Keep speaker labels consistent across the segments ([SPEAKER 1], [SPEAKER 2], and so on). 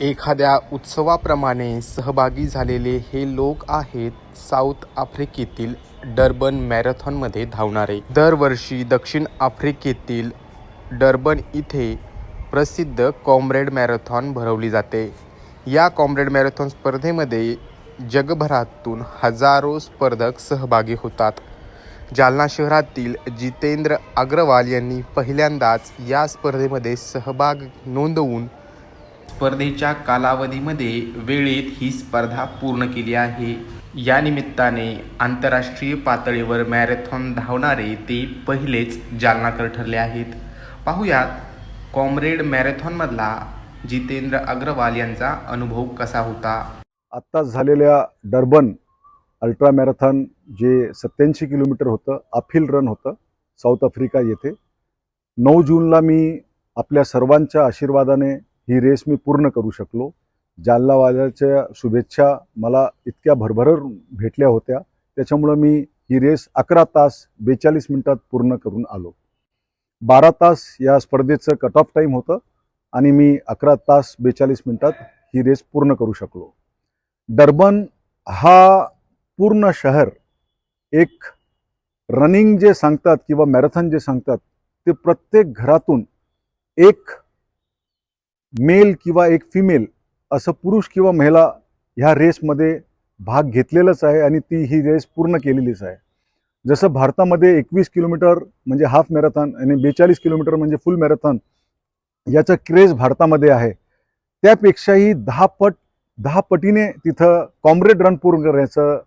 [SPEAKER 1] एखाद्या उत्सवाप्रमाणे सहभागी झालेले हे लोक आहेत साऊथ आफ्रिकेतील डर्बन मॅरेथॉनमध्ये धावणारे. दरवर्षी दक्षिण आफ्रिकेतील डर्बन इथे प्रसिद्ध कॉम्रेड मॅरेथॉन भरवली जाते. या कॉम्रेड मॅरेथॉन स्पर्धेमध्ये जगभरातून हजारो स्पर्धक सहभागी होतात. जालना शहरातील जितेंद्र अग्रवाल यांनी पहिल्यांदाच या स्पर्धेमध्ये सहभाग नोंदवून स्पर्धेच्या कालावधीमध्ये वेळेत ही स्पर्धा पूर्ण केली आहे. या निमित्ताने आंतरराष्ट्रीय पातळीवर मॅरेथॉन धावणारे ते पहिलेच जालनाकर ठरले आहेत. पाहुयात कॉम्रेड मॅरेथॉनमधला जितेंद्र अग्रवाल यांचा अनुभव कसा होता?
[SPEAKER 2] आत्ताच झालेल्या डर्बन अल्ट्रा मॅरेथॉन जे सत्याऐंशी किलोमीटर होतं अफिल रन होतं साऊथ आफ्रिका येथे. नऊ जूनला मी आपल्या सर्वांच्या आशीर्वादाने ही रेस मी पूर्ण करू शकलो. जालनावाल्याच्या शुभेच्छा मला इतक्या भरभर भेटल्या होत्या. त्याच्यामुळं मी ही रेस अकरा तास बेचाळीस मिनटात पूर्ण करून आलो. बारा तास या स्पर्धेचं कट ऑफ टाईम होतं आणि मी अकरा तास बेचाळीस मिनटात ही रेस पूर्ण करू शकलो. डर्बन हा पूर्ण शहर एक रनिंग जे सांगतात किंवा मॅरेथॉन जे सांगतात ते प्रत्येक घरातून एक मेल किंवा एक फिमेल असं पुरुष किंवा महिला ह्या रेसमध्ये भाग घेतलेलाच आहे आणि ती ही रेस पूर्ण केलेलीच आहे. जसं भारतामध्ये एकवीस किलोमीटर म्हणजे हाफ मॅरेथॉन आणि बेचाळीस किलोमीटर म्हणजे फुल मॅरेथॉन याचं क्रेज भारतामध्ये आहे. त्यापेक्षाही दहा पट दहा पटीने तिथं कॉम्रेड रन पूर्ण करण्याचं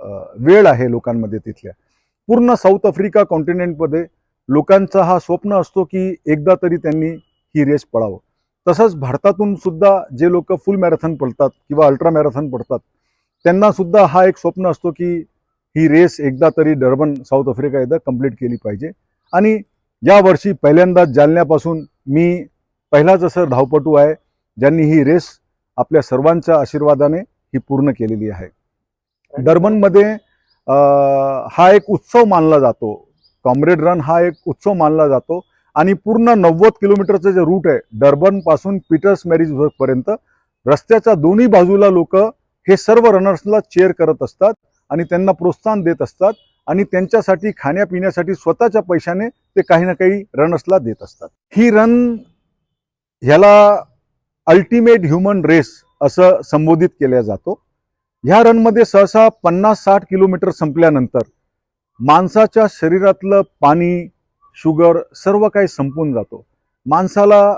[SPEAKER 2] वेळ आहे लोकांमध्ये तिथल्या. पूर्ण साऊथ आफ्रिका कॉन्टिनेंटमध्ये लोकांचा हा स्वप्न असतो की एकदा तरी त्यांनी ही रेस पळावं. तसंच भारतातून सुद्धा जे लोक फुल मॅरेथॉन पळतात किंवा अल्ट्रा मॅरेथॉन पळतात त्यांना सुद्धा हा एक स्वप्न असतो की ही रेस एकदा तरी डर्बन साऊथ आफ्रिका एकदा कंप्लीट केली पाहिजे. आणि यावर्षी पहिल्यांदाच जालन्यापासून मी पहिलाच असं धावपटू आहे ज्यांनी ही रेस आपल्या सर्वांच्या आशीर्वादाने ही पूर्ण केलेली आहे. डर्बनमध्ये हा एक उत्सव मानला जातो. कॉम्रेड रन हा एक उत्सव मानला जातो. आणि पूर्ण नव्वद किलोमीटरचं जे रूट आहे डर्बनपासून पीटर्स मॅरिजपर्यंत रस्त्याच्या दोन्ही बाजूला लोक हे सर्व रनर्सला चेअर करत असतात आणि त्यांना प्रोत्साहन देत असतात आणि त्यांच्यासाठी खाण्यापिण्यासाठी स्वतःच्या पैशाने ते काही ना काही रनर्सला देत असतात. ही रन ह्याला अल्टिमेट ह्युमन रेस असं संबोधित केल्या जातो. ह्या रनमध्ये सहसा पन्नास साठ किलोमीटर संपल्यानंतर माणसाच्या शरीरातलं पाणी शुगर सर्व काही संपून जातो. माणसाला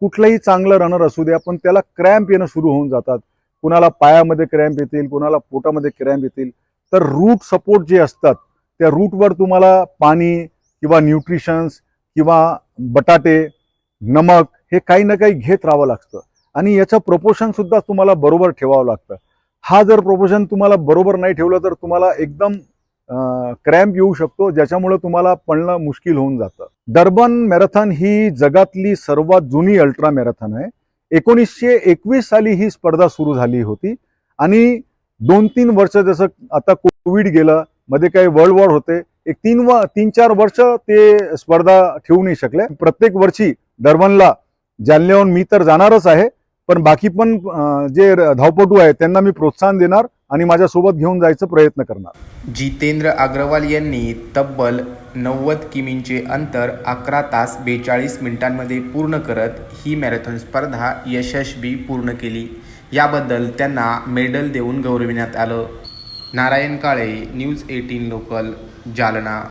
[SPEAKER 2] कुठलंही चांगलं रनर असू द्या पण त्याला क्रॅम्प येणं सुरू होऊन जातात. कुणाला पायामध्ये क्रॅम्प येतील कुणाला पोटामध्ये क्रॅम्प येतील. तर रूट सपोर्ट जे असतात त्या रूटवर तुम्हाला पाणी किंवा न्यूट्रिशन्स किंवा बटाटे नमक हे काही ना काही घेत राहावं लागतं. आणि याचं प्रपोशनसुद्धा तुम्हाला बरोबर ठेवावं लागतं. हा जर प्रोपोशन तुम्हाला बरोबर नाही ठेवलं तर तुम्हाला एकदम क्रॅम्प येऊ शकतो ज्याच्यामुळे तुम्हाला पळणं मुश्किल होऊन जातं. डर्बन मॅरेथॉन ही जगातली सर्वात जुनी अल्ट्रा मॅरेथॉन आहे. एकोणीसशे एकवीस साली ही स्पर्धा सुरू झाली होती आणि दोन तीन वर्ष जसं आता कोविड गेलं मध्ये काही वर्ल्ड वॉर होते एक तीन व तीन चार वर्ष ते स्पर्धा ठेवू नाही शकले. प्रत्येक वर्षी डर्बनला जालन्याहून मी तर जाणारच आहे. पण बाकी पण जे धावपटू आहेत त्यांना मी प्रोत्साहन देणार आणि माझ्यासोबत घेऊन जायचा प्रयत्न करणार.
[SPEAKER 1] जितेंद्र अग्रवाल यांनी तब्बल नव्वद किमींचे अंतर अकरा तास बेचाळीस मिनिटांमध्ये पूर्ण करत ही मॅरेथॉन स्पर्धा यशस्वी पूर्ण केली. याबद्दल त्यांना मेडल देऊन गौरविण्यात आलं. Narayan Kale news eighteen local Jalna.